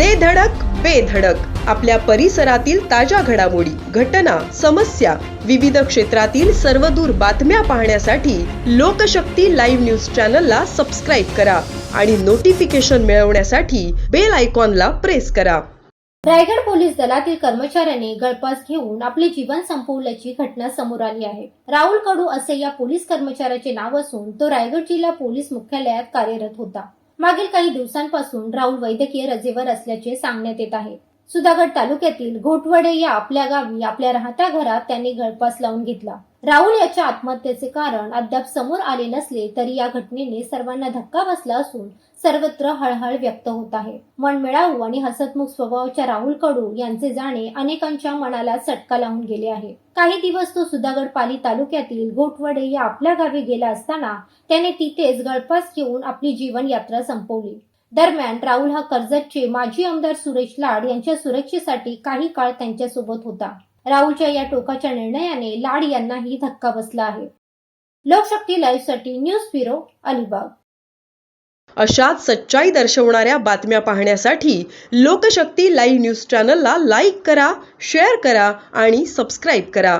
दे धडक बेधडक आपल्या परिसरातील ताज्या घडामोडी घटना समस्या विविध क्षेत्रातील सर्वदूर बातम्या पाहण्यासाठी लोकशक्ती लाईव्ह न्यूज चॅनलला सबस्क्राईब करा आणि नोटिफिकेशन मिळवण्यासाठी बेल आयकॉनला प्रेस करा. रायगड पोलीस दलातील कर्मचाऱ्यांनी गळपास घेऊन आपले जीवन संपवल्याची घटना समोर आली आहे. राहुल कडू असे या पोलीस कर्मचाऱ्याचे नाव असून तो रायगड जिल्हा पोलीस मुख्यालयात कार्यरत होता. मागील काही दिवसांपासून राहुल वैद्यकीय रजेवर असल्याचे सांगण्यात येत आहे. सुधागड तालुक्यातील घोटवडे या आपल्या गावी आपल्या राहत्या घरात त्यांनी गळपास लावून घेतला. राहुल याच्या आत्महत्येचे कारण अद्याप समोर आले नसले तरी या घटनेने सर्वांना धक्का बसला असून सर्वत्र हळहळ व्यक्त होत आहे. मनमिळावू आणि हसतमुख स्वभावाच्या राहुल कडू यांचे जाणे अनेकांच्या मनाला चटका लावून गेले आहे. काही दिवस तो सुधागड पाली तालुक्यातील घोटवडे या आपल्या गावी गेला असताना त्याने तिथेच गळपास घेऊन आपली जीवनयात्रा संपवली. दरम्यान राहुल हा कर्जतचे माजी आमदार सुरेश लाड यांच्या सुरक्षेसाठी काही काळ त्यांच्यासोबत होता. राहुलच्या या टोकाच्या निर्णयाने लाड यांनाही धक्का बसला आहे. लोकशक्ती लाईव्हसाठी न्यूज ब्युरो अलिबाग. अशाच सच्चाई दर्शवणाऱ्या बातम्या पाहण्यासाठी लोकशक्ती लाईव्ह न्यूज चॅनलला लाईक करा शेअर करा आणि सबस्क्राईब करा.